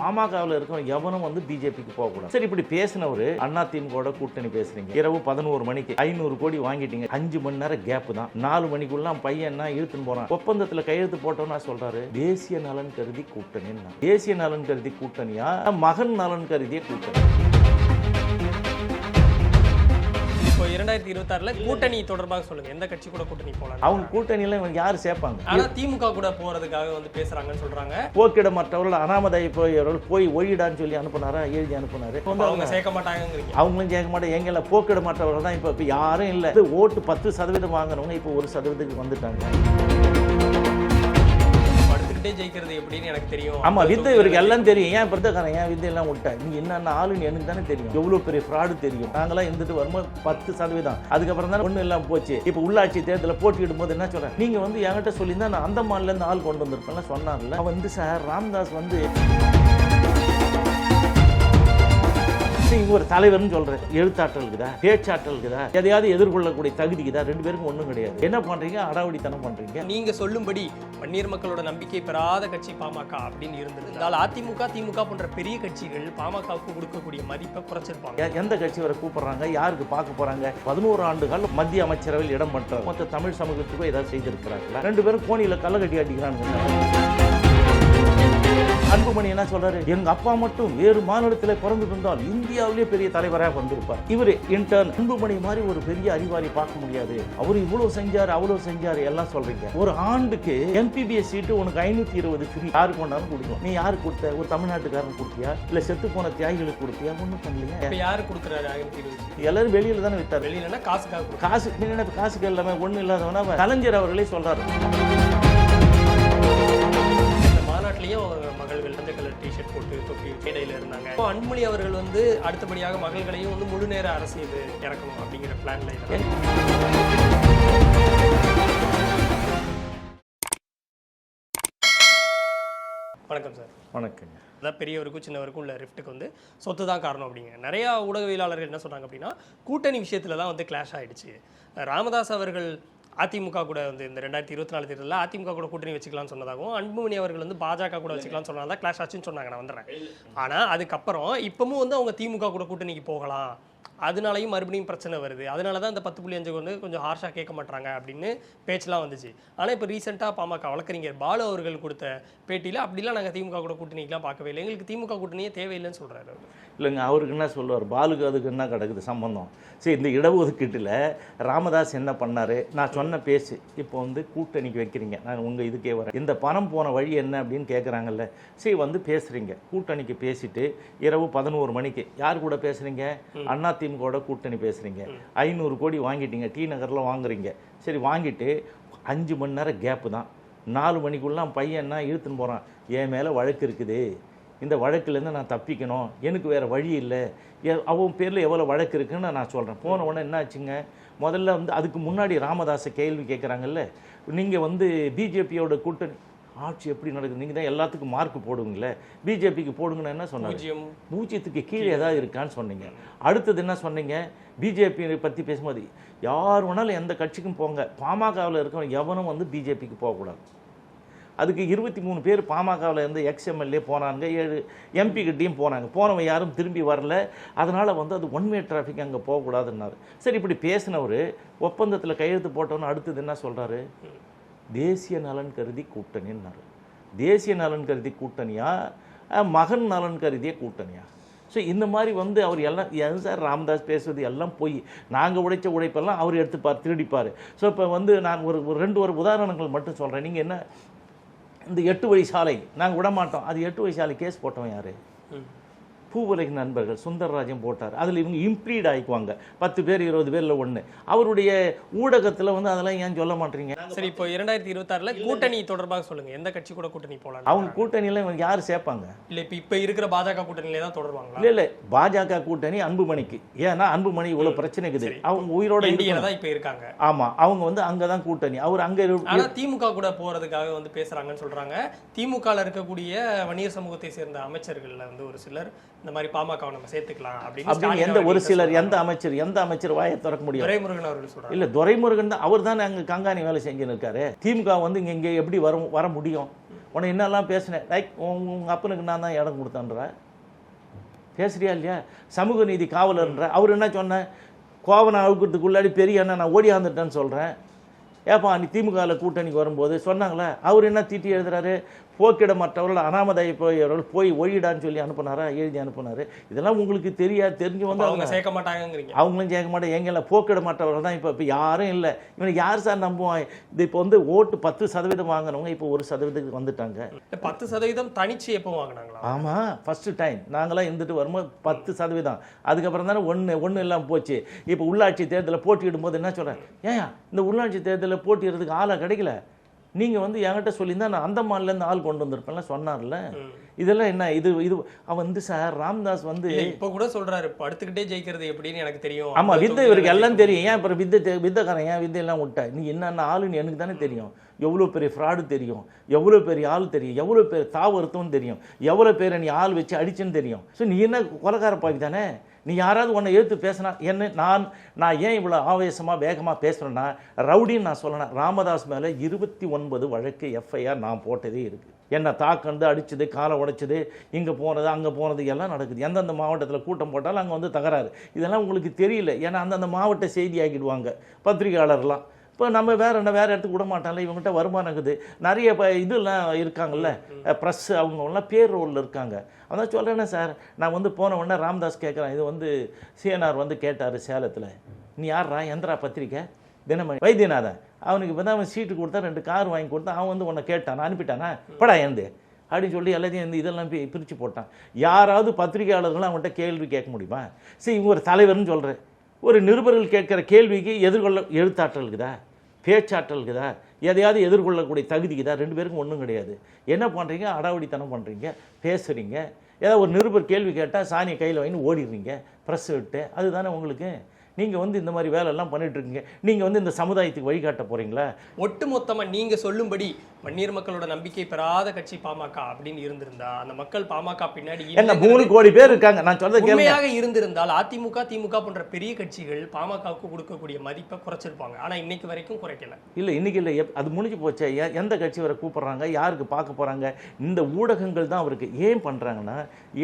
பாமகவில் இருக்கிற எவனும் வந்து பிஜேபிக்கு போகக்கூடாது சரி இப்படி பேசினவர் அண்ணா திமுக கூட்டணி பேசுறீங்க. இரவு பதினோரு மணிக்கு ஐநூறு கோடி வாங்கிட்டீங்க. அஞ்சு மணி நேரம் கேப் தான். நாலு மணிக்குள்ள பையன் என்ன இழுத்துன்னு போறான். ஒப்பந்தத்தில் கையெழுத்து போட்டோம்னா சொல்றாரு தேசிய நலன் கருதி கூட்டணி தேசிய நலன் கருதி கூட்டணியா? மகன் நலன் கருதிய கூட்டணி. இரண்டாயிரத்தி இருபத்தாறுல கூட்டணி தொடர்பாக சொல்லுங்க. எந்த கட்சி கூட கூட்டணி போலாம் அவங்க கூட்டணியில இவங்க யார் சேர்ப்பாங்க? ஆனா திமுக கூட போறதுக்காக வந்து பேசுறாங்கன்னு சொல்றாங்க. போக்கிட மற்றவர்கள் அனாமதாயி போய் போய் ஒழிடான்னு சொல்லி அனுப்புனாரா எழுதி அனுப்புனாரு. அவங்க சேர்க்க மாட்டாங்கங்கிறீங்க. அவங்களும் கேட்க மாட்டேன் எங்களை போக்கிட மாட்டவர்கள் தான் இப்போ இப்போ யாரும் இல்லை. ஓட்டு பத்து சதவீதம் வாங்கினவங்க இப்போ ஒரு சதவீதத்துக்கு வந்துட்டாங்க. படுத்துக்கிட்டே ஜெயிக்கிறது எப்படின்னு எனக்கு தெரியும். ஆமா வித்தை இவருக்கு எல்லாம் தெரியும். ஏன் பிரதக்காரன் ஏன் வித்தை எல்லாம் விட்டேன் நீ என்னென்ன ஆளுன்னு எனக்கு தானே தெரியும். எவ்வளவு பெரிய ஃப்ராடு தெரியும். நாங்களாம் இருந்துட்டு வரும்போது பத்து சதவீதம். அதுக்கப்புறம் தான் ஒன்றும் இல்லாமல் போச்சு. இப்போ உள்ளாட்சி தேர்தலில் போட்டியிடும் போது என்ன சொல்றேன்? நீங்க வந்து என்கிட்ட சொல்லியிருந்தா நான் அந்த மாநில இருந்து ஆள் கொண்டு வந்திருப்பேன்ல சொன்னார்ல வந்து சார் ராம்தாஸ் வந்து நீங்க ஒரு தலைவர்னு சொல்றேன். எழுத்தாற்றல் இருக்குதா? பேச்சாற்றல் இருக்குதா? எதையாவது எதிர்கொள்ளக்கூடிய தகுதி இருக்குதா? ரெண்டு பேருக்கும் ஒன்றும் கிடையாது. என்ன பண்றீங்க? அடாவடித்தனம் பண்றீங்க. நீங்க சொல்லும்படி பன்னீர் மக்களோட நம்பிக்கை பெறாத கட்சி பாமக அப்படின்னு இருந்திருந்தால் அதிமுக திமுக போன்ற பெரிய கட்சிகள் பாமகவுக்கு கொடுக்கக்கூடிய மதிப்பை குறைச்சிருப்பாங்க. எந்த கட்சி வரை கூப்பிடுறாங்க? யாருக்கு பார்க்க போறாங்க? பதினோரு ஆண்டுகள் மத்திய அமைச்சரவையில் இடம் பண்ற மொத்த தமிழ் சமூகத்துக்கும் ஏதாவது செய்திருக்கிறாங்களா ரெண்டு பேரும் கோணியில கள்ள கட்டி அடிக்கிறாங்க அன்புமணி என்ன சொல்றாரு? எங்க அப்பா மட்டும் வேறு மாநிலத்தில் பிறந்திருந்தால் இந்தியாவிலே பெரிய தலைவராக வந்திருப்பார். இவர் இன்டர்ன் அன்புமணி மாதிரி ஒரு பெரிய அறிவாளி பார்க்க முடியாது. அவர் இவ்வளவு செஞ்சாரு அவ்வளவு செஞ்சாரு எல்லாம் சொல்றீங்க. ஒரு ஆண்டுக்கு எம்பிபிஎஸ் சீட்டு உனக்கு ஐநூத்தி இருபது ஃப்ரீ யாருக்கு கொண்டாலும் கொடுக்கும் நீ யாருக்கு கொடுத்த? ஒரு தமிழ்நாட்டுக்காரன் கொடுத்தியா? இல்ல செத்து போன தியாகிகளுக்கு கொடுத்தியா? ஒண்ணும் பண்ணலையா? யாரு கொடுக்குறாரு எல்லாரும் வெளியில தானே வித்தாரு வெளியிலன்னா காசுக்காக. காசு காசுக்கு எல்லாமே ஒண்ணு இல்லாதவனா? கலைஞர் அவர்களே சொல்றாரு. அவங்க மகள்கள் மஞ்சள் கலர் டிஷர்ட் போட்டு தொப்பி மேடையில் இருந்தாங்க. இப்போ அன்புமணி அவர்கள் வந்து அடுத்தபடியாக மகள்களையும் வந்து முழு நேர அரசியல் இறக்கணும் அப்படிங்கிற பிளான்ல இருக்காங்க. வணக்கம் சார். வணக்கங்க. அதான் பெரியவருக்கும் சின்னவருக்கும் உள்ள ரிஃப்ட்டுக்கு வந்து சொத்து தான் காரணம் அப்படிங்க. நிறையா ஊடகவியலாளர்கள் என்ன சொல்றாங்க அப்படின்னா கூட்டணி விஷயத்துல தான் வந்து கிளாஷ் ஆயிடுச்சு. ராமதாஸ் அவர்கள் அதிமுக கூட வந்து இந்த ரெண்டாயிரத்தி இருபத்தி நாலு தேர்தலில் அதிமுக கூட கூட்டணி வச்சுக்கலாம்னு சொன்னதாகவும் அன்புமணி அவர்கள் வந்து பாஜக கூட வச்சுக்கலாம்னு சொன்னதாக கிளாஷ் ஆச்சுன்னு சொன்னாங்க நான் வந்துடுறேன். ஆனால் அதுக்கப்புறம் இப்பவும் வந்து அவங்க திமுக கூட கூட்டணிக்கு போகலாம். அதனாலையும் மறுபடியும் பிரச்சனை வருது. அதனால தான் இந்த பத்து புள்ளி அஞ்சு வந்து கொஞ்சம் ஹார்ஷாக கேட்க மாட்டாங்க அப்படின்னு பேச்செல்லாம் வந்துச்சு. ஆனால் இப்போ ரீசெண்டாக பாமக வழக்கறிஞர் பாலு அவர்கள் கொடுத்த பேட்டியில் அப்படிலாம் நாங்கள் திமுக கூட கூட்டணிக்கெலாம் பார்க்கவே இல்லை. எங்களுக்கு திமுக கூட்டணியே தேவையில்லைன்னு சொல்கிறாரு அவர். இல்லைங்க அவருக்கு என்ன சொல்லுவார்? பாலுக்கு அதுக்கு என்ன கிடக்குது சம்பந்தம்? சரி இந்த இடஒதுக்கீட்டில் ராமதாஸ் என்ன பண்ணாரு? நான் சொன்ன பேசு இப்போ வந்து கூட்டணிக்கு வைக்கிறீங்க. நான் உங்கள் இதுக்கே வரேன். இந்த பணம் போன வழி என்ன அப்படின்னு கேட்குறாங்கல்ல சரி வந்து பேசுகிறீங்க கூட்டணிக்கு பேசிட்டு இரவு பதினோரு மணிக்கு. யார் கூட பேசுகிறீங்க அண்ணா திமுகவோட கூட்டணி பேசுகிறீங்க ஐநூறு கோடி வாங்கிட்டீங்க டி நகரில் வாங்குறீங்க. சரி வாங்கிட்டு அஞ்சு மணி நேரம் கேப்பு தான். நாலு மணிக்குள்ள பையன் என்ன இழுத்துன்னு போகிறான் என் மேலே வழக்கு இருக்குது. இந்த வழக்குலேருந்து நான் தப்பிக்கணும். எனக்கு வேறு வழி இல்லை. எ- அவன் பேரில் எவ்வளோ வழக்கு இருக்குன்னு நான் சொல்கிறேன் போன உடனே என்ன ஆச்சுங்க? முதல்ல வந்து அதுக்கு முன்னாடி ராமதாஸை கேள்வி கேட்குறாங்கல்ல நீங்கள் வந்து பிஜேபியோட கூட்டணி ஆட்சி எப்படி நடக்குது? நீங்கள் தான் எல்லாத்துக்கும் மார்க் போடுவீங்களே. பிஜேபிக்கு போடுங்கன்னு என்ன சொன்னாங்க பூஜ்ஜியத்துக்கு கீழே ஏதாவது இருக்கான்னு சொன்னீங்க. அடுத்தது என்ன சொன்னீங்க? பிஜேபி பற்றி பேசும்போது யார் வேணாலும் எந்த கட்சிக்கும் போங்க. பாமகவில் இருக்கிறவங்க எவனும் வந்து பிஜேபிக்கு போகக்கூடாது. அதுக்கு இருபத்தி மூணு பேர் பாமகவில் இருந்து எக்ஸ்எம்எல்ஏ போனாங்க ஏழு எம்பி கிட்டேயும் போனாங்க. போனவன் யாரும் திரும்பி வரல. அதனால் வந்து அது ஒன் வே டிராஃபிக் அங்கே போகக்கூடாதுன்னாரு. சரி இப்படி பேசினவர் ஒப்பந்தத்தில் கையெழுத்து போட்டவொன்னு அடுத்தது என்ன சொல்கிறாரு தேசிய நலன் கருதி கூட்டணின்னாரு தேசிய நலன் கருதி கூட்டணியா? மகன் நலன் கருதிய கூட்டணியா? ஸோ இந்த மாதிரி வந்து அவர் எல்லாம் எது சார் ராமதாஸ் பேசுவது எல்லாம் போய்? நாங்கள் உடைச்ச உழைப்பெல்லாம் அவர் எடுத்துப்பார் திருடிப்பார். ஸோ இப்போ வந்து நான் ஒரு ஒரு ரெண்டு ஒரு உதாரணங்கள் மட்டும் சொல்கிறேன் நீங்கள் என்ன இந்த எட்டு வழி சாலை நாங்கள் விட மாட்டோம் அது எட்டு வழி சாலை கேஸ் போட்டோம் யார்? பூவுலக நண்பர்கள் சுந்தரராஜன் போட்டார். அதில் இவங்க இம்ப்ளீட் ஆயிக்குவாங்க. பத்து பேர் இருபது பேரில் ஒன்று அவருடைய ஊடகத்தில் வந்து அதெல்லாம் ஏன் சொல்ல மாட்டீங்க? சரி இப்போ இரண்டாயிரத்தி இருபத்தாறுல கூட்டணி தொடர்பாக சொல்லுங்க. எந்த கட்சி கூட கூட்டணி போகலாம் அவங்க கூட்டணியில் இவங்க யார் சேர்ப்பாங்க? இல்லை இப்போ இப்போ இருக்கிற பாஜக கூட்டணியிலே தான் தொடருவாங்களா? இல்லை இல்லை. பாஜக கூட்டணி அன்புமணிக்கு. ஏன்னா அன்புமணி இவ்வளோ பிரச்சனை இருக்குது. அவங்க உயிரோட. தான் இப்போ இருக்காங்க. ஆமா. அவங்க வந்து அங்கே தான் கூட்டணி. அவர் அங்கே ஆனா திமுக கூட போறதுக்காக வந்து பேசுறாங்கன்னு சொல்றாங்க. திமுகல இருக்கக்கூடிய வன்னியர் சமூகத்தை சேர்ந்த அமைச்சர்கள்ல வந்து ஒரு சிலர் இந்த மாதிரி பாமகவை நம்ம சேர்த்துக்கலாம் அப்படின்னு எந்த ஒரு சிலர். எந்த அமைச்சர் எந்த அமைச்சர் வாயை திறக்க முடியும் துரைமுருகன் அவர்கள் சொல்றாங்க. இல்ல துரைமுருகன் தான் அவர் தானே அங்க கங்காணி வேலை செஞ்சுன்னு இருக்காரு. திமுக வந்து இங்க இங்க எப்படி வர வர முடியும்? உன்னை என்னெல்லாம் பேசினேன்? லைக் உங்கள் அப்பனுக்கு நான் தான் இடம் கொடுத்தேன்ற. பேசுறியா இல்லையா? சமூக நீதி காவலர்ன்ற. அவர் என்ன சொன்னேன் கோவனை அழுக்கிறதுக்குள்ளாடி பெரிய அண்ணன் நான் ஓடியாந்துட்டேன்னு சொல்கிறேன் ஏப்பா நீ திமுகவில் கூட்டணிக்கு வரும்போது சொன்னாங்களே அவர் என்ன தீட்டி எழுதுறாரு? போக்கிட மற்றவர்கள் அனாமதாய போயவர்கள் போய் ஒழிடான்னு சொல்லி அனுப்புனாரா எழுதி அனுப்புனாரு. இதெல்லாம் உங்களுக்கு தெரியாது தெரிஞ்சு வந்து அவங்க சேர்க்க மாட்டாங்கங்கிறீங்க அவங்களும் கேட்க மாட்டேன் எங்களை போக்கிட மாட்டவர்கள் தான் இப்போ இப்போ யாரும் இல்லை. இவனுக்கு யார் சார் நம்புவான் இது இப்போ வந்து ஓட்டு பத்து சதவீதம் வாங்கினவங்க இப்போ ஒரு சதவீதத்துக்கு வந்துட்டாங்க. பத்து சதவீதம் தனிச்சு எப்போ வாங்கினாங்களா? ஆமாம் ஃபஸ்ட்டு டைம் நாங்களாம் இருந்துட்டு வரும்போது பத்து சதவீதம். அதுக்கப்புறம் தானே ஒன்று ஒன்று இல்லாமல் போச்சு. இப்போ உள்ளாட்சி தேர்தலில் போட்டியிடும்போது என்ன சொல்கிறேன் ஏன் இந்த உள்ளாட்சி தேர்தலில் போட்டியிடுறதுக்கு ஆளாக கிடைக்கல. நீங்கள் வந்து என்கிட்ட சொல்லியிருந்தா நான் அந்த மாநிலேருந்து ஆள் கொண்டு வந்திருப்பேன்ல சொன்னார்ல. இதெல்லாம் என்ன இது இது அவன் வந்து சார் ராம்தாஸ் வந்து இப்ப கூட சொல்றாரு படுத்துக்கிட்டே ஜெயிக்கிறது எப்படின்னு எனக்கு தெரியும். ஆமா அந்த வித்தை இவருக்கு எல்லாம் தெரியும். ஏன் அப்புறம் வித்தை வித்தைக்காரன் ஏன் வித்தையெல்லாம் விட்ட? நீ என்னென்ன ஆளுன்னு எனக்கு தானே தெரியும். எவ்வளோ பெரிய ஃப்ராடு தெரியும். எவ்வளோ பெரிய ஆள் தெரியும். எவ்வளோ பேர் தாவரத்தும் தெரியும். எவ்வளோ பேரை நீ ஆள் வச்சு அடிச்சுன்னு தெரியும். ஸோ நீ என்ன கொலகார பாவி தானே? நீ யாராவது உன்னை எடுத்து பேசினா என்ன நான் நான் ஏன் இவ்வளோ ஆவேசமாக வேகமாக பேசுகிறேன்னா ரவுடின்னு நான் சொல்லணும் ராமதாஸ் மேலே இருபத்தி ஒன்பது வழக்கு எஃப்ஐஆர் நான் போட்டதே இருக்குது என்னை தாக்கண்டு அடிச்சது காலை உடைச்சது இங்கே போனது அங்கே போனது எல்லாம் நடக்குது. எந்தெந்த மாவட்டத்தில் கூட்டம் போட்டாலும் அங்கே வந்து தகராறு. இதெல்லாம் உங்களுக்கு தெரியல. ஏன்னா அந்தந்த மாவட்ட செய்தி ஆக்கிடுவாங்க பத்திரிகையாளர்லாம். இப்போ நம்ம வேற என்ன வேற இடத்துக்கு விட மாட்டாங்கல்ல இவங்ககிட்ட வருமானம் இருக்குது. நிறைய இப்போ இதெல்லாம் இருக்காங்கல்ல ப்ரெஸ் அவங்கெல்லாம் பேர் ரோலில் இருக்காங்க. அதான் சொல்கிறேனே சார்? நான் வந்து போன உடனே ராம்தாஸ் கேட்குறேன் இது வந்து சிஎன்ஆர் வந்து கேட்டார் சேலத்தில். நீ யாரா எந்திரா பத்திரிக்கை? தினமணி. வைத்தியநாதன். அவனுக்கு இப்போ தான் அவன் சீட்டு கொடுத்தா ரெண்டு கார் வாங்கி கொடுத்தா அவன் வந்து உன்னை கேட்டான்? அனுப்பிட்டானா? படா எந்து. அப்படின்னு சொல்லி எல்லாத்தையும் இந்த இதெல்லாம் பிரித்து போட்டான். யாராவது பத்திரிகையாளர்களும் அவன்கிட்ட கேள்வி கேட்க முடியுமா? சரி இவங்க ஒரு தலைவர்னு சொல்கிறேன் ஒரு நிருபர்கள் கேட்குற கேள்விக்கு எதிர்கொள்ள எழுத்தாற்றல் இருக்குதா? பேச்சாற்றல் இருக்குதா? எதையாவது எதிர்கொள்ளக்கூடிய தகுதி இருக்குதா? ரெண்டு பேருக்கும் ஒன்றும் கிடையாது. என்ன பண்ணுறீங்க அடாவடித்தனம் பண்ணுறீங்க பேசுகிறீங்க ஏதாவது ஒரு நிருபர் கேள்வி கேட்டால் சாணியை கையில் வாங்கி ஓடிடுறீங்க. ப்ரெஸ் விட்டு. அதுதானே உங்களுக்கு நீங்கள் வந்து இந்த மாதிரி வேலையெல்லாம் பண்ணிட்டு இருக்கீங்க நீங்கள் வந்து இந்த சமுதாயத்துக்கு வழிகாட்ட போகிறீங்களா ஒட்டுமொத்தமா நீங்க சொல்லும்படி வன்னியர் மக்களோட நம்பிக்கை பெறாத கட்சி பாமக அப்படின்னு இருந்திருந்தா அந்த மக்கள் பாமக பின்னாடி இல்லைங்கிறது மூணு கோடி பேர் இருக்காங்க. நான் சொல்றதை உண்மையாக இருந்திருந்தால் அதிமுக திமுக போன்ற பெரிய கட்சிகள் பாமகவுக்கு கொடுக்கக்கூடிய மதிப்பை குறைச்சிருப்பாங்க. ஆனா இன்னைக்கு வரைக்கும் குறைக்கல. இல்லை இன்னைக்கு இல்லை. அது முடிஞ்சு போச்சே. எந்த கட்சி வரை கூப்பிட்றாங்க? யாருக்கு பார்க்க போகிறாங்க இந்த ஊடகங்கள் தான் அவருக்கு ஏன் பண்ணுறாங்கன்னா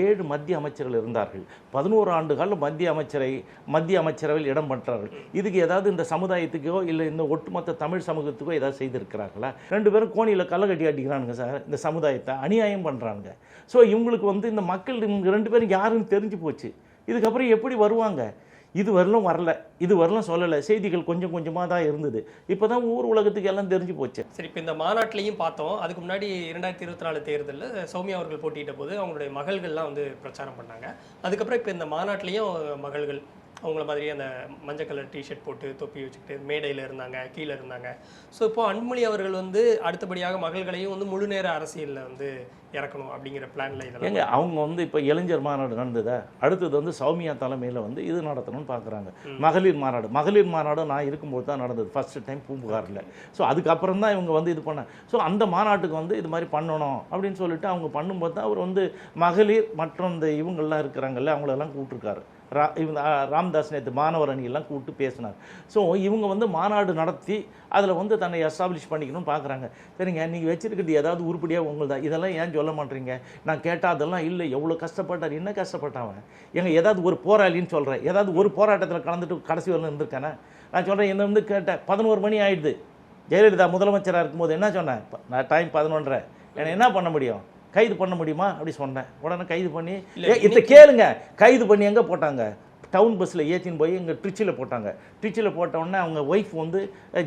ஏழு மத்திய அமைச்சர்கள் இருந்தார்கள். பதினோரு ஆண்டு காலம் மத்திய அமைச்சரை மத்திய அமைச்சரவையில் இடம் பண்ணுறார்கள் இதுக்கு ஏதாவது இந்த சமுதாயத்துக்கோ இல்லை இந்த ஒட்டுமொத்த தமிழ் சமூகத்துக்கோ ஏதாவது செய்திருக்கிறார்களா? ரெண்டு பேரும் கோணியில் கள்ள கட்டி அடிக்கிறானுங்க சார் இந்த சமுதாயத்தை. அநியாயம் பண்ணுறாங்க ஸோ இவங்களுக்கு வந்து இந்த மக்கள் இவங்க ரெண்டு பேரும் யாருன்னு தெரிஞ்சு போச்சு. இதுக்கப்புறம் எப்படி வருவாங்க? இது வரலும் வரல. இது வரலும் சொல்லலை. செய்திகள் கொஞ்சம் கொஞ்சமாக தான் இருந்தது. இப்போ தான் ஊர் உலகத்துக்கு எல்லாம் தெரிஞ்சு போச்சு. சரி இப்போ இந்த மாநாட்டிலையும் பார்த்தோம். அதுக்கு முன்னாடி இரண்டாயிரத்தி இருபத்தி நாலு தேர்தலில் சௌமியா அவர்கள் போட்டியிட்ட போது அவங்களுடைய மகள்கள்லாம் வந்து பிரச்சாரம் பண்ணாங்க. அதுக்கப்புறம் இப்போ இந்த மாநாட்டிலையும் மகள்கள் அவங்கள மாதிரி அந்த மஞ்சள் கலர் டிஷர்ட் போட்டு தொப்பி வச்சுக்கிட்டு மேடையில் இருந்தாங்க கீழே இருந்தாங்க. ஸோ இப்போ அன்புமணி அவர்கள் வந்து அடுத்தபடியாக மகள்களையும் வந்து முழு நேர அரசியலில் வந்து இறக்கணும் அப்படிங்கிற பிளான்ல இதெல்லாம் ஏங்க அவங்க வந்து இப்போ இளைஞர் மாநாடு நடந்ததா? அடுத்தது வந்து சௌமியா தலைமையில் வந்து இது நடத்தணும்னு பார்க்குறாங்க மகளிர் மாநாடு. மகளிர் மாநாடு நான் இருக்கும்போது தான் நடந்தது. First time பூம்புகாரில். ஸோ அதுக்கப்புறம் தான் இவங்க வந்து இது பண்ண ஸோ அந்த மாநாட்டுக்கு வந்து இது மாதிரி பண்ணணும் அப்படின்னு சொல்லிட்டு அவங்க பண்ணும்போது தான் அவர் வந்து மகளிர் மற்றும் இந்த இவங்கெல்லாம் இருக்கிறாங்கல்ல அவங்களெல்லாம் கூப்பிட்டுருக்காரு. ரா இவங்க ராம்தாஸ் நேற்று மாணவர் அணியெல்லாம் கூப்பிட்டு பேசினார். ஸோ இவங்க வந்து மாநாடு நடத்தி அதில் வந்து தன்னை எஸ்டாப்ளிஷ் பண்ணிக்கணும்னு பார்க்குறாங்க சரிங்க நீங்கள் வச்சிருக்கிறது ஏதாவது உருப்படியாக உங்களுதா இதெல்லாம் ஏன் சொல்ல மாட்டீங்க. நான் கேட்டால் அதெல்லாம் இல்லை. எவ்வளோ கஷ்டப்பட்டார் என்ன கஷ்டப்பட்டான் எங்க ஏதாவது ஒரு போராளின்னு சொல்கிறேன் ஏதாவது ஒரு போராட்டத்தில் கலந்துட்டு கடைசி வரல இருந்திருக்கானே? நான் சொல்கிறேன் என்ன வந்து கேட்டேன் பதினோரு மணி ஆயிடுது. ஜெயலலிதா முதலமைச்சராக இருக்கும்போது என்ன சொன்னேன்? நான் டைம் பதினொன்றரை. என்னை என்ன பண்ண முடியும்? கைது பண்ண முடியுமா? அப்படி சொன்னேன். உடனே கைது பண்ணி இதை கேளுங்க. கைது பண்ணி எங்கே போட்டாங்க? டவுன் பஸ்ஸில் ஏற்றின்னு போய் இங்கே ட்ரிச்சியில் போட்டாங்க. ட்ரிச்சியில் போட்ட உடனே அவங்க ஒய்ஃப் வந்து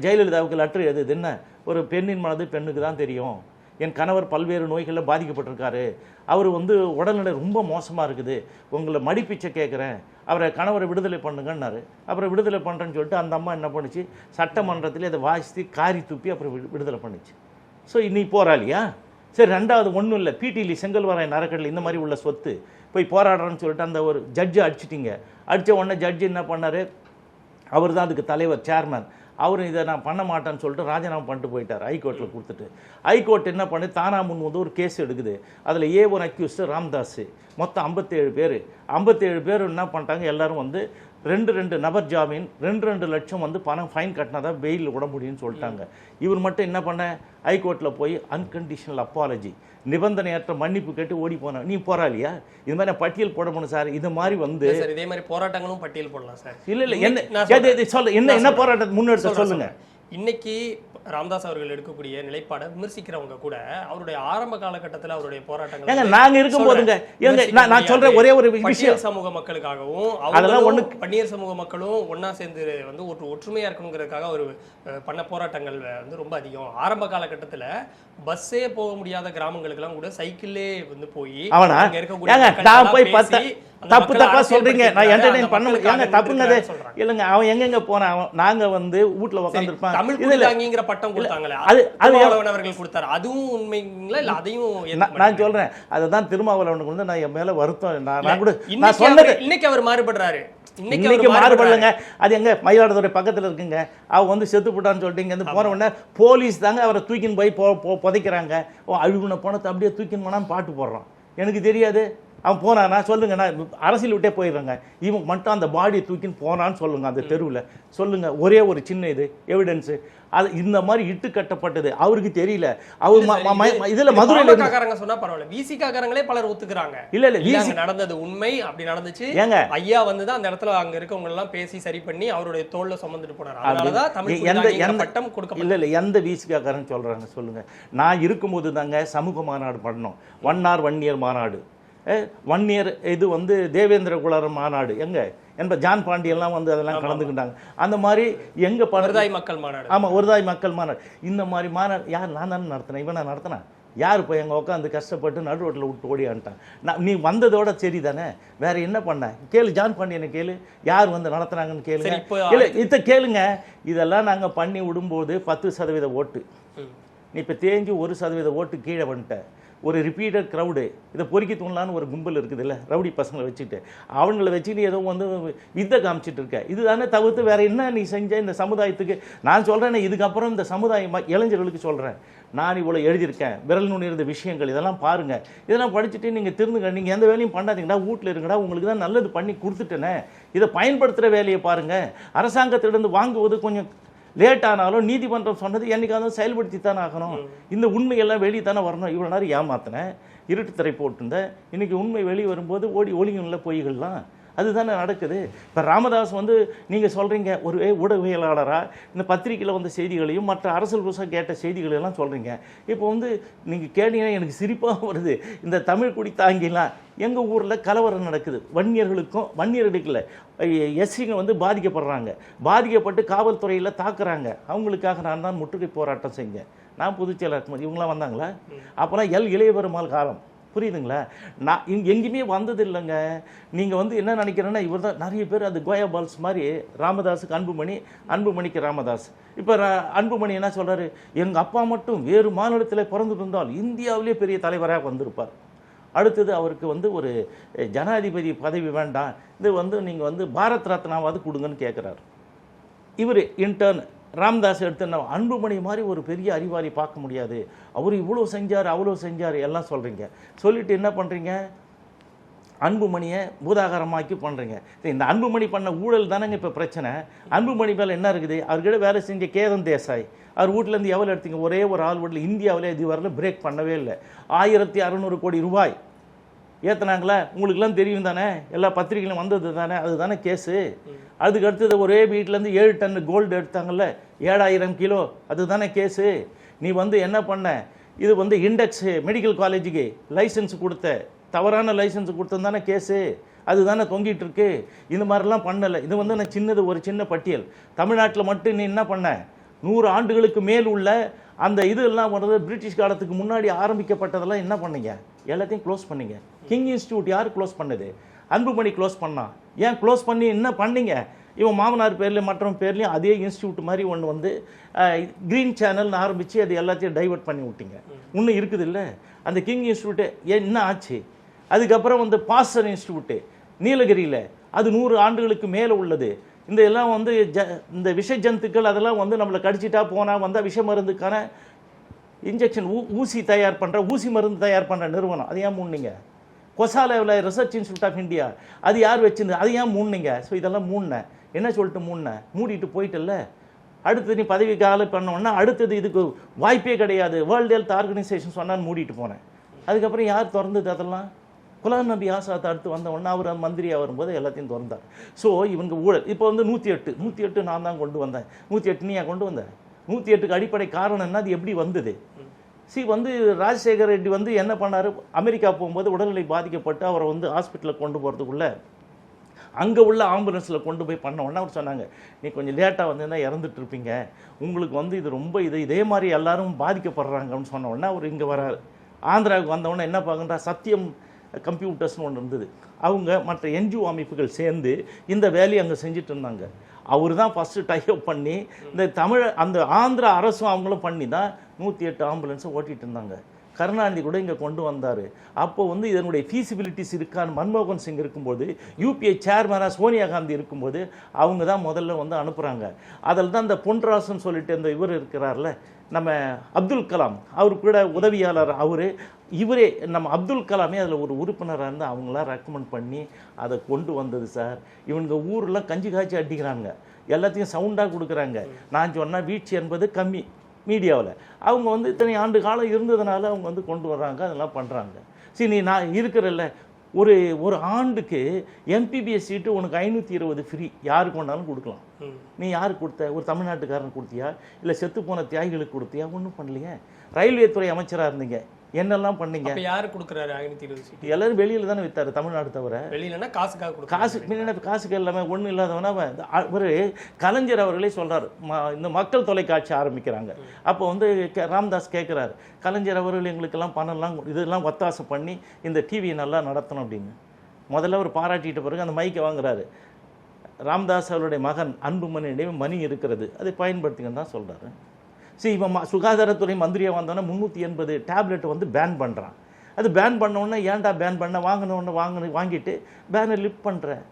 ஜெயலலிதாவுக்கு லெட்ரு எழுதுது. என்ன? ஒரு பெண்ணின் மனது பெண்ணுக்கு தான் தெரியும். என் கணவர் பல்வேறு நோய்களில் பாதிக்கப்பட்டிருக்காரு. அவர் வந்து உடல்நிலை ரொம்ப மோசமாக இருக்குது. உங்களை மடிப்பிச்சை கேட்குறேன் அவரை கணவரை விடுதலை பண்ணுங்கன்னாரு. அப்புறம் விடுதலை பண்ணுறேன்னு சொல்லிட்டு அந்த அம்மா என்ன பண்ணுச்சு? சட்டமன்றத்தில் அதை வாசித்து காரி துப்பி அப்புறம் விடுதலை பண்ணுச்சு. ஸோ இன்னைக்கு போராளியா? சரி ரெண்டாவது ஒன்றும் இல்லை. பிடிலி செங்கல்வராயன் நரக்கடல் இந்த மாதிரி உள்ள சொத்து. போய் போராடுறேன்னு சொல்லிட்டு அந்த ஒரு ஜட்ஜை அடிச்சிட்டிங்க. அடித்த உடனே ஜட்ஜு என்ன பண்ணார்? அவர் தான் அதுக்கு தலைவர் சேர்மேன் அவர் இதை நான் பண்ண மாட்டேன்னு சொல்லிட்டு ராஜினாமா பண்ணிட்டு போயிட்டார் ஹைகோர்ட்டில் கொடுத்துட்டு. ஹைகோர்ட் என்ன பண்ணி தானா முன் வந்து ஒரு கேஸ் எடுக்குது. அதில் ஏ ஒன் அக்யூஸ்டு ராம்தாஸ். மொத்தம் ஐம்பத்தேழு பேர். ஐம்பத்தேழு பேர் என்ன பண்ணிட்டாங்க எல்லாரும் வந்து ரெண்டு ரெண்டு நபர் ஜாமீன் ரெண்டு ரெண்டு லட்சம் வந்து பணம் ஃபைன் கட்டினா தான் பெயில் விட முடியும்னு சொல்லிட்டாங்க. இவர் மட்டும் என்ன பண்ண? ஹைகோர்ட்டில் போய் அன்கண்டிஷனல் அப்பாலஜி நிபந்தனையற்ற மன்னிப்பு கேட்டு ஓடி போனேன் நீ போராளியா இது மாதிரி நான் பட்டியல் போடணும் சார். இது மாதிரி வந்து இதே மாதிரி போராட்டங்களும் பட்டியல் போடலாம் சார். இல்ல இல்ல என்ன சொல்லு. என்ன என்ன போராட்டத்தை முன்னெடுத்த சொல்லுங்க. இன்னைக்கு ராமதாஸ் அவர்கள் எடுக்கக்கூடிய நிலைப்பாடை விமர்சிக்கிறவங்க கூட அவருடைய ஆரம்ப காலகட்டத்துல அவருடைய போராட்டங்கள் நாங்க இருக்கும் போதுங்க நான் சொல்றேன் முடியாது. ஒரே ஒரு விஷயம். சமூக மக்களுக்காகவும் அதெல்லாம் ஒண்ணு பன்னியர் சமூக மக்களும் ஒண்ணா சேர்ந்து வந்து ஒரு ஒற்றுமையா இருக்கணுங்கிறதுக்காக ஒரு பண்ண போராட்டங்கள் வந்து ரொம்ப அதிகம். ஆரம்ப காலகட்டத்துல பஸ்ஸே போக முடியாத கிராமங்களுக்கெல்லாம் கூட சைக்கிள்லே வந்து போய் அங்க இருக்கக்கூடிய தப்பு தப்பா சொல்றீங்க. நான் என்டர்டைன் பண்ண நின்றுருக்காருன்னு சொல்றாங்க. இல்லைங்க அவன் எங்கெங்க போனான் அவன் நாங்க வந்து சரி, உட்காந்துருப்பான் தமிழ் பட்டம் கொடுத்தாங்களே அது- திருமாவளவன் அவர்கள் கொடுத்தாரு. அதுவும் உண்மைங்களா இல்ல அதையும் நான்? சொல்றேன் அதுதான் திருமாவளவனுக்கு வந்து நான் என் மேல வருத்தம். நான் கூட நான் சொன்னது இன்னைக்கு அவர் மாறுபடுறாரு. இன்னைக்கு மாறுபடலைங்க. அது எங்க? மயிலாடுதுறை பக்கத்துல இருக்குங்க. அவ வந்து செத்து போட்டான்னு சொல்லிட்டு இங்க இருந்து போன உடனே போலீஸ் தாங்க அவரை தூக்கின்னு போய் புதைக்கிறாங்க. அழுகுன பணத்தை அப்படியே தூக்கின்னு போனான்னு பாட்டு போடுறான் எனக்கு தெரியாது. அவன் போனானா சொல்லுங்க நான் அரசியல் விட்டே போயிடுறேங்க. இவன் மட்டும் அந்த பாடியை தூக்கின்னு போனான்னு சொல்லுங்க அந்த தெருவில். சொல்லுங்க ஒரே ஒரு சின்ன இது எவிடன்ஸு அது இந்த மாதிரி இட்டு கட்டப்பட்டது. அவருக்கு தெரியல. அவர் இதுல மதுரையில் சொன்னா பரவாயில்ல. விசிகாரங்களே பலர் ஒத்துக்குறாங்க. இல்ல இல்ல வீசி நடந்தது உண்மை அப்படி நடந்துச்சு. ஏங்க? ஐயா வந்து தான் அந்த இடத்துல அங்க இருக்கவங்க எல்லாம் பேசி சரி பண்ணி அவருடைய தோல்ல சுமந்துட்டு போனாரு. அதனாலதான் தமிழ் எந்த எந்த பட்டம் கொடுக்கப்பட்டது. இல்ல இல்ல எந்த வீசிக்காரன் சொல்றாங்க சொல்லுங்க. நான் இருக்கும்போது தாங்க சமூக மாநாடு பண்ணோம். ஒன் ஆர் ஒன் இயர் மாநாடு. ஒன் இயர் இது வந்து தேவேந்திர குலர் மாநாடு. எங்க? என்ப ஜான் பாண்டியெல்லாம் வந்து அதெல்லாம் கலந்துக்கிட்டாங்க. அந்த மாதிரி எங்க பண்ண மருதாய் மக்கள் மாநாடு. ஆமா ஒருதாய் மக்கள் மாநாடு. இந்த மாதிரி மாநாடு யார் நான் தானே நடத்தினேன்? இவன் நான் நடத்தினேன் யார் போய் எங்க உட்காந்து கஷ்டப்பட்டு நடு ரோட்டில் விட்டு ஓடியான்ட்டான் நான் நீ வந்ததோட சரி தானே? வேற என்ன பண்ண? கேளு ஜான் பாண்டியனை கேளு. யார் வந்து நடத்துனாங்கன்னு கேளுங்க. இப்போ இல்ல இத கேளுங்க. இதெல்லாம் நாங்க பண்ணி விடும்போது பத்து சதவீத ஓட்டு. நீ இப்போ தேஞ்சு ஒரு சதவீத ஓட்டு கீழே வந்துட்ட. ஒரு ரிப்பீட்டட் க்ரௌடு இதை பொறுக்கி தூணலான்னு ஒரு கும்பல் இருக்குதுல்ல ரவுடி பசங்களை வச்சுட்டு அவங்கள வச்சுட்டு ஏதோ வந்து வித்தை காமிச்சிட்டு இருக்க. இதுதானே தவிர்த்து வேற என்ன நீ செஞ்ச இந்த சமுதாயத்துக்கு? நான் சொல்கிறேன் இதுக்கப்புறம் இந்த சமுதாயம் இளைஞர்களுக்கு சொல்கிறேன் நான் இவ்வளோ எழுதியிருக்கேன். விரல் நுனி இருந்த விஷயங்கள் இதெல்லாம் பாருங்கள் இதெல்லாம் படிச்சுட்டு நீங்கள் திருந்துங்க. நீங்கள் எந்த வேலையும் பண்ணாதீங்கடா வீட்டில் இருங்கடா உங்களுக்கு தான் நல்லது பண்ணி கொடுத்துட்டேனே. இதை பயன்படுத்துகிற வேலையை பாருங்கள் அரசாங்கத்திலிருந்து வாங்குவது கொஞ்சம் லேட் ஆனாலும் நீதிமன்றம் சொன்னது என்னைக்காவது செயல்படுத்தி தானே ஆகணும். இந்த உண்மையெல்லாம் வெளியே தானே வரணும்? இவ்வளோ நேரம் ஏமாத்தினேன். இருட்டு திரை போட்டிருந்தேன். இன்னைக்கு உண்மை வெளியே வரும்போது ஓடி ஒளியும்ல பொய்கள்லாம் அதுதானே நடக்குது. இப்போ ராமதாஸ் வந்து நீங்கள் சொல்கிறீங்க ஒரு ஊடகவியலாளராக இந்த பத்திரிக்கையில் வந்த செய்திகளையும் மற்ற அரசியல் புதுசாக கேட்ட செய்திகளெல்லாம் சொல்கிறீங்க இப்போ வந்து நீங்கள் கேட்டீங்கன்னா எனக்கு சிரிப்பாக வருது. இந்த தமிழ் குடி தாங்கிலாம் எங்கள் ஊரில் கலவரம் நடக்குது. வன்னியர்களுக்கும் வன்னியர்களுக்கில் எஸ்சிங்க வந்து பாதிக்கப்படுறாங்க. பாதிக்கப்பட்டு காவல்துறையில் தாக்குறாங்க. அவங்களுக்காக நான் தான் முற்றுகை போராட்டம் செஞ்சேன். நான் பொதுச்செயலாளர் இவங்களாம் வந்தாங்களா? அப்போலாம் எல் இளையபெருமாள் காலம். புரியுதுங்களா? நான் இங்கே எங்கேயுமே வந்தது இல்லைங்க நீங்கள் வந்து என்ன நினைக்கிறேன்னா இவர் தான் நிறைய பேர் அது கோயா பால்ஸ் மாதிரி ராமதாஸுக்கு அன்புமணி அன்புமணிக்கு ராமதாஸ். இப்போ அன்புமணி என்ன சொல்கிறாரு எங்கள் அப்பா மட்டும் வேறு மாநிலத்தில் பிறந்திருந்தால் இந்தியாவிலே பெரிய தலைவராக வந்திருப்பார். அடுத்தது அவருக்கு வந்து ஒரு ஜனாதிபதி பதவி வேண்டாம். இது வந்து நீங்கள் வந்து பாரத் ரத்னாவாவது கொடுங்கன்னு கேட்குறாரு இவர் இன்டர்ன் ராம்தாஸ் எடுத்து அன்புமணி மாதிரி ஒரு பெரிய அறிவாளி பார்க்க முடியாது. அவர் இவ்வளோ செஞ்சார் அவ்வளோ செஞ்சார் எல்லாம் சொல்கிறீங்க சொல்லிட்டு என்ன பண்ணுறீங்க அன்புமணியை பூதாகரமாக்கி பண்ணுறீங்க இந்த அன்புமணி பண்ண ஊழல் தானேங்க இப்போ பிரச்சனை. அன்புமணி மேலே என்ன இருக்குது? அவர்கிட்ட வேலை செஞ்ச கேதன் தேசாய். அவர் வீட்டிலேருந்து எவ்வளோ எடுத்தீங்க? ஒரே ஒரு ஆள் வீட்டில் இந்தியாவிலே இது வரல பிரேக் பண்ணவே இல்லை. ஆயிரத்தி அறநூறு கோடி ரூபாய். ஏற்றுனாங்களா உங்களுக்குலாம் தெரியும் தானே? எல்லா பத்திரிகையிலும் வந்தது தானே? அதுதானே கேஸு. அதுக்கு அடுத்தது ஒரே வீட்டிலேருந்து ஏழு டன் கோல்டு எடுத்தாங்கல்ல? ஏழாயிரம் கிலோ. அதுதானே கேஸு. நீ வந்து என்ன பண்ண? இது வந்து இண்டெக்ஸ் மெடிக்கல் காலேஜுக்கு லைசன்ஸ் கொடுத்த. தவறான லைசன்ஸ் கொடுத்தது தானே கேஸு. அதுதானே தொங்கிட்டு இருக்கு. இந்த மாதிரிலாம் பண்ணலை. இது வந்து நான் சின்னது ஒரு சின்ன பட்டியல். தமிழ்நாட்டில் மட்டும் நீ என்ன பண்ண? நூறு ஆண்டுகளுக்கு மேல் உள்ள அந்த இது எல்லாம் வர்றது பிரிட்டிஷ் காலத்துக்கு முன்னாடி ஆரம்பிக்கப்பட்டதெல்லாம் என்ன பண்ணீங்க? எல்லாத்தையும் க்ளோஸ் பண்ணிங்க. கிங் இன்ஸ்டியூட் யார் க்ளோஸ் பண்ணுது? அன்புமணி க்ளோஸ் பண்ணான் ஏன் க்ளோஸ் பண்ணி என்ன பண்ணீங்க? இவன் மாமனார் பேர்லேயும் மற்றவன் பேர்லேயும் அதே இன்ஸ்டியூட் மாதிரி ஒன்று வந்து க்ரீன் சேனல்னு ஆரம்பித்து அது எல்லாத்தையும் டைவர்ட் பண்ணி விட்டீங்க. இன்னும் இருக்குது இல்லை அந்த கிங் இன்ஸ்டியூட்டு என்ன ஆச்சு? அதுக்கப்புறம் வந்து பாஸ்டர் இன்ஸ்டியூட்டு நீலகிரியில். அது நூறு ஆண்டுகளுக்கு மேலே உள்ளது. இந்த எல்லாம் வந்து ஜ இந்த விஷ ஜந்துக்கள் அதெல்லாம் வந்து நம்மளை கடிச்சிட்டா போனால் வந்தால் விஷ மருந்துக்கான இன்ஜெக்ஷன் ஊ ஊசி தயார் பண்ணுற ஊசி மருந்து தயார் பண்ணுற நிறுவனம். அது ஏன் மூணுங்க கொசாலேவில் ரிசர்ச் இன்ஸ்டியூட் ஆஃப் இந்தியா அது யார் வச்சிருந்து அது ஏன் மூணுங்க ஸோ இதெல்லாம் மூணுனேன் என்ன சொல்லிட்டு மூணுனேன் மூடிட்டு போயிட்டல்ல. அடுத்தது நீ பதவி காலம் பண்ணோன்னா அடுத்தது இதுக்கு வாய்ப்பே கிடையாது. வேர்ல்டு ஹெல்த் ஆர்கனைசேஷன் சொன்னான்னு மூடிட்டு போனேன். அதுக்கப்புறம் யார் திறந்தது அதெல்லாம்? குலாம் நபி ஆசாத் அடுத்து வந்தவொடனே அவர் மந்திரியாக வரும்போது எல்லாத்தையும் திறந்தார். ஸோ இவங்க ஊழல். இப்போ வந்து நூற்றி எட்டு நூற்றி எட்டு நான் தான் கொண்டு வந்தேன். நூற்றி எட்டு நீயா கொண்டு வந்தேன் நூற்றி எட்டுக்கு அடிப்படை காரணம் என்ன? அது எப்படி வந்தது? சி வந்து ராஜசேகர் ரெட்டி வந்து என்ன பண்ணார்? அமெரிக்கா போகும்போது உடல்நிலை பாதிக்கப்பட்டு அவரை வந்து ஹாஸ்பிட்டலில் கொண்டு போகிறதுக்குள்ளே அங்கே உள்ள ஆம்புலன்ஸில் கொண்டு போய் பண்ண உடனே அவர் சொன்னாங்க நீ கொஞ்சம் லேட்டாக வந்திருந்தா இறந்துட்டு இருப்பீங்க. உங்களுக்கு வந்து இது ரொம்ப இது இதே மாதிரி எல்லாரும் பாதிக்கப்படுறாங்கன்னு சொன்ன உடனே அவர் இங்கே வராரு. ஆந்திராவுக்கு வந்தவுடனே என்ன பார்க்குறா சத்தியம் கம்ப்யூட்டர்ஸ்னு ஒன்று இருந்தது. அவங்க மற்ற என்ஜிஓ அமைப்புகள் சேர்ந்து இந்த வேலையை அங்கே செஞ்சுட்டு இருந்தாங்க. அவர் தான் ஃபஸ்ட்டு டைப் பண்ணி இந்த தமிழ் அந்த ஆந்திர அரசும் அவங்களும் பண்ணி தான் நூற்றி எட்டு ஆம்புலன்ஸை ஓட்டிகிட்டு இருந்தாங்க. கருணாநிதி கூட இங்கே கொண்டு வந்தார். அப்போ வந்து இதனுடைய ஃபீசிபிலிட்டிஸ் இருக்கான்னு மன்மோகன் சிங் இருக்கும்போது யூபிஐ சேர்மனாக சோனியா காந்தி இருக்கும்போது அவங்க தான் முதல்ல வந்து அனுப்புகிறாங்க அதில் தான் இந்த பொன்ராசன் சொல்லிட்டு அந்த இவர் இருக்கிறார்ல நம்ம அப்துல் கலாம் அவர் கூட உதவியாளர் அவர். இவரே நம்ம அப்துல் கலாமே அதில் ஒரு உறுப்பினராக இருந்து அவங்களாம் ரெக்கமெண்ட் பண்ணி அதை கொண்டு வந்தது சார். இவங்க ஊரில் கஞ்சி காய்ச்சி அடிக்கிறாங்க. எல்லாத்தையும் சவுண்டாக கொடுக்குறாங்க. நான் சொன்னால் வீழ்ச்சி என்பது கம்மி. மீடியாவில். அவங்க வந்து இத்தனை ஆண்டு காலம் இருந்ததுனால அவங்க வந்து கொண்டு வர்றாங்க அதெல்லாம் பண்ணுறாங்க சரி நீ நான் இருக்கிறல்ல ஒரு ஒரு ஆண்டுக்கு எம்பிபிஎஸ் சீட்டு உனக்கு ஐநூற்றி இருபது ஃப்ரீ யாருக்கு வேணாலும் கொடுக்கலாம். நீ யாருக்கு கொடுத்த? ஒரு தமிழ்நாட்டுக்காரன் கொடுத்தியா? இல்லை செத்து போன தியாகிகளுக்கு கொடுத்தியா? ஒன்றும் பண்ணலையே. ரயில்வே துறை அமைச்சராக இருந்தீங்க. என்னெல்லாம் பண்ணீங்க? யாரு கொடுக்குறாரு ஐநூத்தி இருபது சீட் எல்லாரும் வெளியில் தானே வித்தாரு தமிழ்நாடு தவிர. வெளியிலன்னா காசுக்காக காசு முன்ன காசுக்கு எல்லாமே ஒன்றும் இல்லாதவனா அவன் இந்த அ- ஒரு கலைஞர் அவர்களே சொல்றாரு இந்த மக்கள் தொலைக்காட்சி ஆரம்பிக்கிறாங்க. அப்போ வந்து ராம்தாஸ் கேட்குறாரு கலைஞர் அவர்கள் எங்களுக்கெல்லாம் பணம்லாம் இதெல்லாம் ஒத்தாசை பண்ணி இந்த டிவியை நல்லா நடத்தணும் அப்படின்னு. முதல்ல அவர் பாராட்டிட்ட பிறகு அந்த மைக்கை வாங்குறாரு. ராம்தாஸ் அவருடைய மகன் அன்புமணியிடம் மணி இருக்கிறது அதை பயன்படுத்துங்கன்னு தான் சொல்றாரு. சரி இவன் ம- சுகாதாரத்துறை மந்திரியாக வந்தோன்னே முந்நூற்றி எண்பது டேப்லெட் வந்து பேன் பண்ணுறான் அது பேன் பண்ண உடனே ஏன்டா பேன் பண்ண? வாங்கின உடனே வாங்கின வாங்கிட்டு பேனை லிஃப்ட் பண்ணுறேன்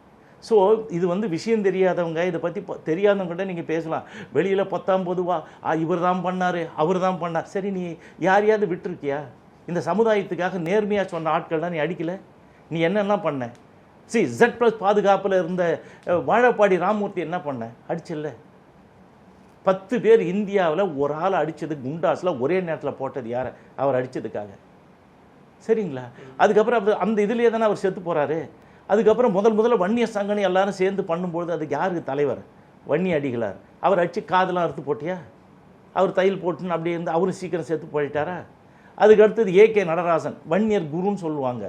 ஸோ இது வந்து விஷயம் தெரியாதவங்க இதை பற்றி தெரியாதவங்க கூட நீங்கள் பேசலாம். வெளியில் பத்தாம் பொதுவா இவர் தான் பண்ணார் அவர் தான் பண்ணார். சரி நீ யாரையாவது விட்டுருக்கியா? இந்த சமுதாயத்துக்காக நேர்மையாக சொன்ன ஆட்கள் நீ அடிக்கல? நீ என்னென்ன பண்ண? சி ஜெட் ப்ளஸ் பாதுகாப்பில் இருந்த வாழப்பாடி ராமூர்த்தி என்ன பண்ண? அடிச்சில்ல. பத்து பேர் இந்தியாவில் ஒரு ஆள் அடித்தது குண்டாஸில் ஒரே நேரத்தில் போட்டது யார்? அவர் அடித்ததுக்காக சரிங்களா? அதுக்கப்புறம் அவர் அந்த இதுலேயே தானே அவர் செத்து போகிறாரு அதுக்கப்புறம் முதல் முதல்ல வன்னிய சங்கனி எல்லாரும் சேர்ந்து பண்ணும்பொழுது அதுக்கு யாருக்கு தலைவர்? வன்னி அடிகளார். அவர் அடித்து காதெல்லாம் அறுத்து போட்டியா? அவர் தையல் போட்டுன்னு அப்படியே இருந்து அவரும் சீக்கிரம் செத்து போயிட்டாரா? அதுக்கு அடுத்தது ஏகே நடராசன் வன்னியர் குருன்னு சொல்லுவாங்க.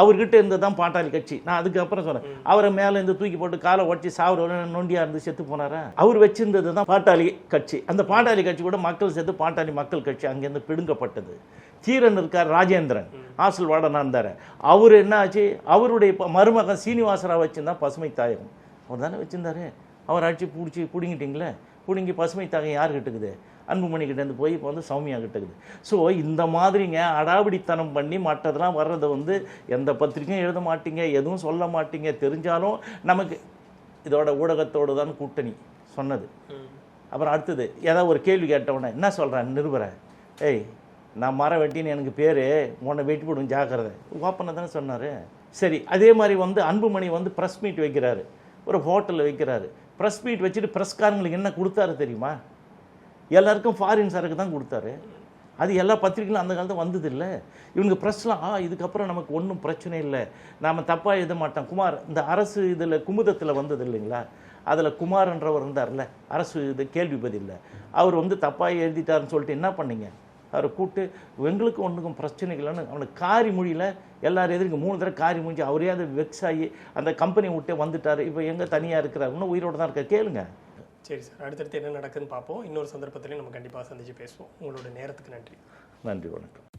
அவர்கிட்ட இருந்து தான் பாட்டாளி கட்சி. நான் அதுக்கப்புறம் சொன்னேன் அவரை மேலே இருந்து தூக்கி போட்டு காலை உடச்சி சாவர நொண்டியா இருந்து செத்து போனாரா? அவர் வச்சிருந்தது தான் பாட்டாளி கட்சி. அந்த பாட்டாளி கட்சி கூட மக்கள் சேர்த்து பாட்டாளி மக்கள் கட்சி அங்கேருந்து பிடுங்கப்பட்டது. தீரன் இருக்கார் ராஜேந்திரன். ஹாஸ்டல் வார்டனா இருந்தார் அவர் என்ன ஆச்சு? அவருடைய மருமகன் சீனிவாசராவ் வச்சிருந்தா பசுமை தாயகம். அவர் தானே வச்சிருந்தாரு? அவர் அடிச்சு பிடிச்சி பிடுங்கிட்டீங்களே? பிடுங்கி பசுமை தாயகம் யார் கிட்டுக்குது? அன்புமணி கிட்டேருந்து போய் இப்போ வந்து சௌமியா கிட்டக்குது ஸோ இந்த மாதிரிங்க அடாவடித்தனம் பண்ணி மற்றதெல்லாம் வர்றதை வந்து எந்த பத்திரிக்கையும் எழுத மாட்டீங்க எதுவும் சொல்ல மாட்டீங்க. தெரிஞ்சாலும் நமக்கு இதோட ஊடகத்தோடு தான் கூட்டணி சொன்னது. அப்புறம் அடுத்தது ஏதாவது ஒரு கேள்வி கேட்டவொடனே என்ன சொல்கிறேன் நிருபரை? ஏய் நான் மரம் வெட்டின்னு எனக்கு பேர் உன்னை வெட்டி போடும் ஜாக்கிரதை. ஓப்பனை தானே சொன்னார். சரி அதே மாதிரி வந்து அன்புமணி வந்து ப்ரெஸ் மீட் வைக்கிறாரு. ஒரு ஹோட்டலில் வைக்கிறாரு. ப்ரெஸ் மீட் வச்சுட்டு ப்ரெஸ்காரங்களுக்கு என்ன கொடுத்தாரு தெரியுமா? எல்லாருக்கும் ஃபாரின் சரக்கு தான் கொடுத்தாரு. அது எல்லா பத்திரிகைகளும் அந்த காலத்தில் வந்தது இல்லை இவங்க ப்ரெஸ்லாம் ஆ இதுக்கப்புறம் நமக்கு ஒன்றும் பிரச்சனை இல்லை. நாம் தப்பாக எழுத மாட்டோம். குமார் இந்த அரசு இதில் குமுதத்தில் வந்தது இல்லைங்களா? அதில் குமார்ன்றவர் இருந்தார்ல. அரசு இது கேள்வி பதில் அவர் வந்து தப்பாக எழுதிட்டாருன்னு சொல்லிட்டு என்ன பண்ணீங்க? அவரை கூப்பிட்டு எங்களுக்கு ஒன்றுக்கும் பிரச்சனை இல்லைன்னு. அவனுக்கு காரி மொழியில் எல்லாரும் எதிர்க்கு மூணு தடவை காரி முடிஞ்சு அவரே அது வெக்ஸ் ஆகி அந்த கம்பெனி விட்டே வந்துட்டார். இப்போ எங்கே தனியாக இருக்கிறார்? இன்னும் உயிரோடு தான் இருக்க கேளுங்க. சரி சார் அடுத்தடுத்து என்ன நடக்குதுன்னு பார்ப்போம். இன்னொரு சந்தர்ப்பத்திலையும் நம்ம கண்டிப்பாக சந்திச்சு பேசுவோம். உங்களோட நேரத்துக்கு நன்றி. நன்றி வணக்கம்.